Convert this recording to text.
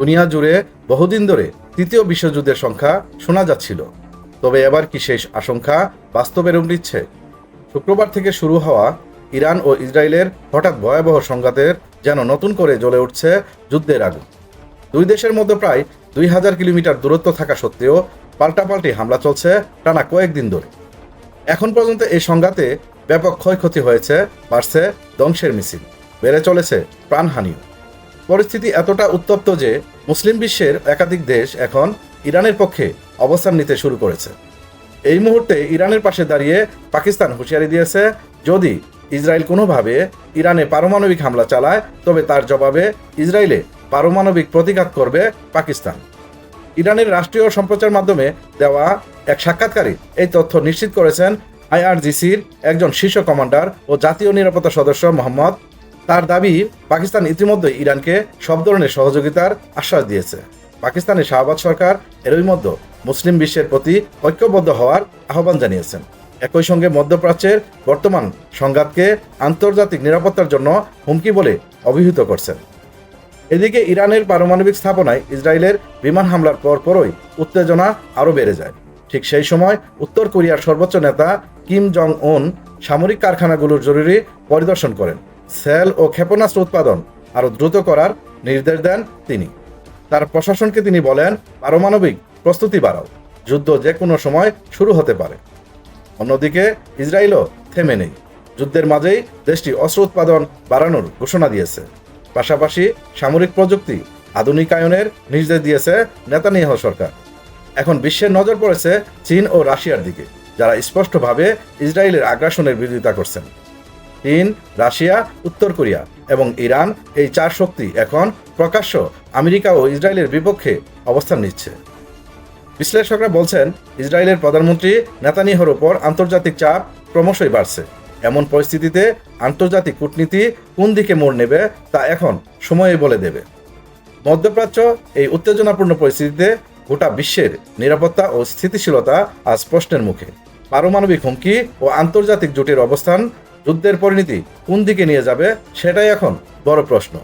দুনিয়া জুড়ে বহুদিন ধরে তৃতীয় বিশ্বযুদ্ধের সংখ্যা শোনা যাচ্ছিল। তবে এবার কি শেষ আশঙ্কা বাস্তবে রূপ নিচ্ছে? শুক্রবার থেকে শুরু হওয়া ইরান ও ইসরায়েলের হঠাৎ ভয়াবহ সংঘাতের যেন নতুন করে জ্বলে উঠছে যুদ্ধের আগুন। দুই দেশের মধ্যে প্রায় দুই হাজার কিলোমিটার দূরত্ব থাকা সত্ত্বেও পাল্টাপাল্টি হামলা চলছে টানা কয়েকদিন ধরে। এখন পর্যন্ত এই সংঘাতে ব্যাপক ক্ষয়ক্ষতি হয়েছে, বাড়ছে ধ্বংসের মিছিল, বেড়ে চলেছে প্রাণহানিও। পরিস্থিতি এতটা উত্তপ্ত যে মুসলিম বিশ্বের একাধিক দেশ এখন ইরানের পক্ষে অবস্থান নিতে শুরু করেছে। এই মুহূর্তে ইরানের পাশে দাঁড়িয়ে পাকিস্তান হুঁশিয়ারি দিয়েছে, যদি ইসরায়েল কোনোভাবে ইরানে পারমাণবিক হামলা চালায়, তবে তার জবাবে ইসরায়েলে পারমাণবিক প্রতিঘাত করবে পাকিস্তান। ইরানের রাষ্ট্রীয় সম্প্রচার মাধ্যমে দেওয়া এক সাক্ষাৎকারে এই তথ্য নিশ্চিত করেছেন আইআরজিসির একজন শীর্ষ কমান্ডার ও জাতীয় নিরাপত্তা সদস্য মোহাম্মদ তার দাবি, পাকিস্তান ইতিমধ্যে ইরানকে সব ধরনের সহযোগিতার আশ্বাস দিয়েছে। পাকিস্তানের শাহবাজ সরকার এরই মধ্যে মুসলিম বিশ্বের প্রতি ঐক্যবদ্ধ হওয়ার আহ্বান জানিয়েছেন। একই সঙ্গে মধ্যপ্রাচ্যের বর্তমান সংঘাতকে আন্তর্জাতিক নিরাপত্তার জন্য হুমকি বলে অভিহিত করছেন। এদিকে ইরানের পারমাণবিক স্থাপনায় ইসরায়েলের বিমান হামলার পরপরই উত্তেজনা আরও বেড়ে যায়। ঠিক সেই সময় উত্তর কোরিয়ার সর্বোচ্চ নেতা কিম জং উন সামরিক কারখানাগুলোর জরুরি পরিদর্শন করেন। সেল ও ক্ষেপণাস্ত্র উৎপাদন আরও দ্রুত করার নির্দেশ দেন তিনি। তার প্রশাসনকে তিনি বলেন, পারমাণবিক প্রস্তুতি বাড়াও, যুদ্ধ যে কোনো সময় শুরু হতে পারে। অন্যদিকে, ইসরায়েলও থেমে নেই। যুদ্ধের মাঝেই দেশটি অস্ত্র উৎপাদন বাড়ানোর ঘোষণা দিয়েছে। পাশাপাশি সামরিক প্রযুক্তি আধুনিকায়নের নির্দেশ দিয়েছে নেতানিয়াহ সরকার। এখন বিশ্বের নজর পড়েছে চীন ও রাশিয়ার দিকে, যারা স্পষ্টভাবে ইসরায়েলের আগ্রাসনের বিরোধিতা করছেন। চীন, রাশিয়া, উত্তর কোরিয়া এবং ইরান এই চার শক্তি এখন প্রকাশ্য আমেরিকা ও ইসরায়েলের বিপক্ষে অবস্থান নিচ্ছে। বিশ্লেষকরা বলছেন, ইসরায়েলের প্রধানমন্ত্রী নেতানিয়াহুর ওপর আন্তর্জাতিক চাপ ক্রমশই বাড়ছে। এমন পরিস্থিতিতে আন্তর্জাতিক কূটনীতি কোন দিকে মোড় নেবে তা এখন সময়ে বলে দেবে। মধ্যপ্রাচ্য এই উত্তেজনাপূর্ণ পরিস্থিতিতে গোটা বিশ্বের নিরাপত্তা ও স্থিতিশীলতা আজ প্রশ্নের মুখে। পারমাণবিক হুমকি ও আন্তর্জাতিক জোটের অবস্থান যুদ্ধের পরিণতি কোন দিকে নিয়ে যাবে সেটাই এখন বড় প্রশ্ন।